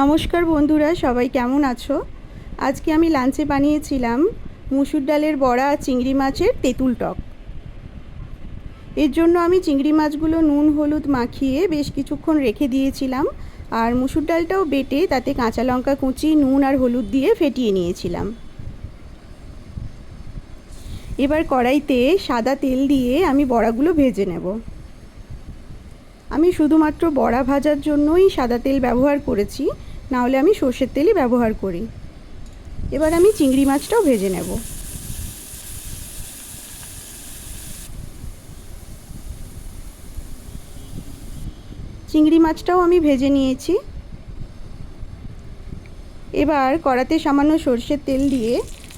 নমস্কার বন্ধুরা, সবাই কেমন আছো? আজকে আমি লাঞ্চে বানিয়েছিলাম মুসুর ডালের বড়া আর চিংড়ি মাছের তেঁতুল টক। এর জন্য আমি চিংড়ি মাছগুলো নুন, হলুদ মাখিয়ে বেশ কিছুক্ষণ রেখে দিয়েছিলাম আর মুসুর ডালটাও বেটে তাতে কাঁচা লঙ্কা কুচি, নুন আর হলুদ দিয়ে ফেটিয়ে নিয়েছিলাম। এবার কড়াইতে সাদা তেল দিয়ে আমি বড়াগুলো ভেজে নেব। আমি শুধুমাত্র বড়া ভাজার জন্যই সাদা তেল ব্যবহার করেছি, নাহলে আমি সর্ষের তেলই ব্যবহার করি। এবার আমি চিংড়ি মাছটাও ভেজে নেব। চিংড়ি মাছটাও আমি ভেজে নিয়েছি। এবার কড়াতে সামান্য সর্ষের তেল দিয়ে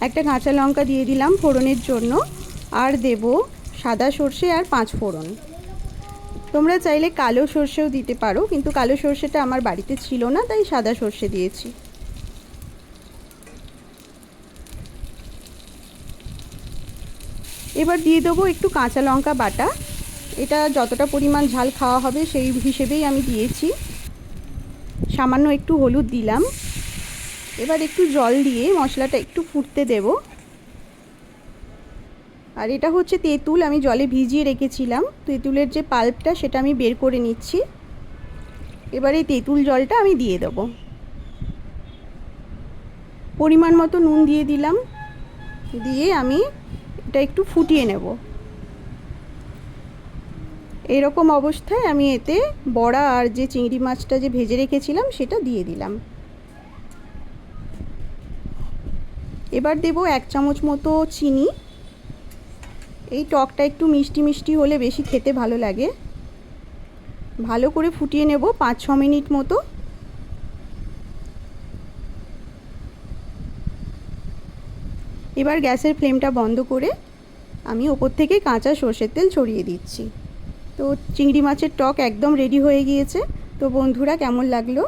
একটা কাঁচা লঙ্কা দিয়ে দিলাম ফোড়নের জন্য, আর দেব সাদা সর্ষে আর পাঁচ ফোড়ন। তোমরা চাইলে কালো সর্ষেও দিতে পারো, কিন্তু কালো সর্ষেটা আমার বাড়িতে ছিল না, তাই সাদা সর্ষে দিয়েছি। এবার দিয়ে দেবো একটু কাঁচা লঙ্কা বাটা। এটা যতটা পরিমাণ ঝাল খাওয়া হবে সেই হিসেবেই আমি দিয়েছি। সামান্য একটু হলুদ দিলাম। এবার একটু জল দিয়ে মশলাটা একটু ফুটতে দেবো। আর এটা হচ্ছে তেঁতুল, আমি জলে ভিজিয়ে রেখেছিলাম। তেঁতুলের যে পাল্পটা, সেটা আমি বের করে নিচ্ছি। এবার এই তেঁতুল জলটা আমি দিয়ে দেবো। পরিমাণ মতো নুন দিয়ে দিলাম। দিয়ে আমি এটা একটু ফুটিয়ে নেব। এরকম অবস্থায় আমি এতে বড়া আর যে চিংড়ি মাছটা যে ভেজে রেখেছিলাম, সেটা দিয়ে দিলাম। এবার দেব এক চামচ মতো চিনি। এই টকটা একটু মিষ্টি মিষ্টি হলে বেশি খেতে ভালো লাগে। ভালো করে ফুটিয়ে নেব পাঁচ ছ মিনিট মতো। এবার গ্যাসের ফ্লেমটা বন্ধ করে আমি ওপর থেকে কাঁচা সর্ষের তেল ছড়িয়ে দিচ্ছি। তো চিংড়ি মাছের টক একদম রেডি হয়ে গিয়েছে। তো বন্ধুরা, কেমন লাগল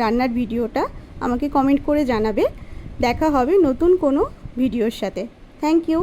রান্নার ভিডিওটা আমাকে কমেন্ট করে জানাবে। দেখা হবে নতুন কোনো ভিডিওর সাথে। Thank you